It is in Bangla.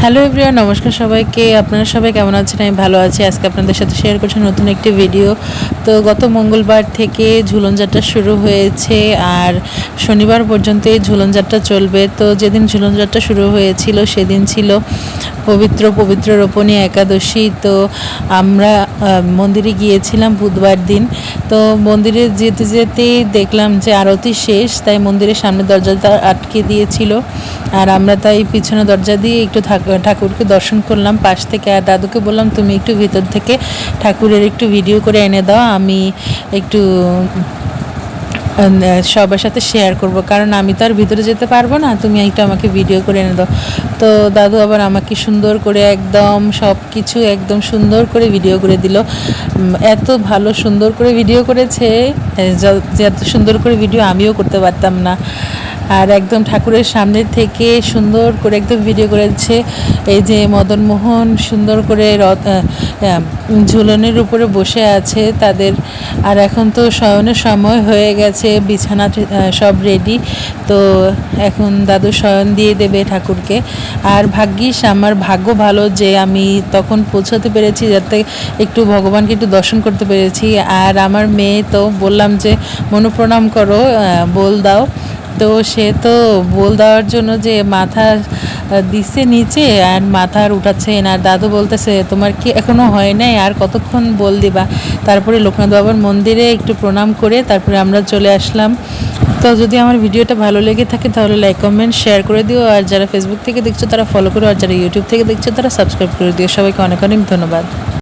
হ্যালো এভরিওয়ান, নমস্কার সবাইকে। আপনারা সবাই কেমন আছেন? আমি ভালো আছি। আজকে আপনাদের সাথে শেয়ার করছি নতুন একটি ভিডিও তো গত মঙ্গলবার থেকে ঝুলন যাত্রা শুরু হয়েছে আর শনিবার পর্যন্ত এই ঝুলন যাত্রা চলবে। তো যেদিন ঝুলন যাত্রা শুরু হয়েছিল, সেদিন ছিল পবিত্র পবিত্র রোপণী একাদশী। তো আমরা মন্দিরে গিয়েছিলাম বুধবার দিন। তো মন্দিরে যেতে যেতেই দেখলাম যে আরতি শেষ, তাই মন্দিরের সামনে দরজাটা আটকে দিয়েছিল। আর আমরা তাই পিছনে দরজা দিয়ে একটু ঠাক- ঠাকুরকে দর্শন করলাম, পাশ থেকে আর দাদুকে বললাম, তুমি একটু ভিতর থেকে ঠাকুরের একটু ভিডিও করে এনে দাও, আমি একটু সবার সাথে শেয়ার করব। কারণ আমি তো আর ভিতরে যেতে পারব না, তুমি একটু আমাকে ভিডিও করে এনে দাও। তো দাদু আবার আমাকে সুন্দর করে একদম সব কিছু একদম সুন্দর করে ভিডিও করে দিল। এত ভালো সুন্দর করে ভিডিও করেছে, যে এত সুন্দর করে ভিডিও আমিও করতে পারতাম না। আর একদম ঠাকুরের সামনে থেকে সুন্দর করে একদম ভিডিও করেছে। এই যে মদন মোহন সুন্দর করে রথ ঝুলনের উপরে বসে আছে তাদের। আর এখন তো শয়নের সময় হয়ে গেছে, বিছানা সব রেডি তো এখন দাদু শয়ন দিয়ে দেবে ঠাকুরকে। আর ভাগ্যিস আমার ভাগ্য ভালো যে আমি তখন পৌঁছাতে পেরেছি, যাতে একটু ভগবানকে একটু দর্শন করতে পেরেছি। আর আমার মেয়ে তো বললাম যে, মনোপ্রণাম করো বল দাও। তো সে তো বল দেওয়ার জন্য যে মাথা দিচ্ছে নিচে আর মাথা আর উঠাচ্ছে আর দাদু বলতেছে, তোমার কি এখনও হয় নাই? আর কতক্ষণ বল দিবা? তারপরে লোকনাথ বাবার মন্দিরে একটু প্রণাম করে তারপরে আমরা চলে আসলাম। তো যদি আমার ভিডিওটা ভালো লেগে থাকে তাহলে লাইক, কমেন্ট, শেয়ার করে দিও। আর যারা ফেসবুক থেকে দেখছ তারা ফলো করো। আর যারা ইউটিউব থেকে দেখছ তারা সাবস্ক্রাইব করে দিও। সবাইকে অনেক অনেক ধন্যবাদ।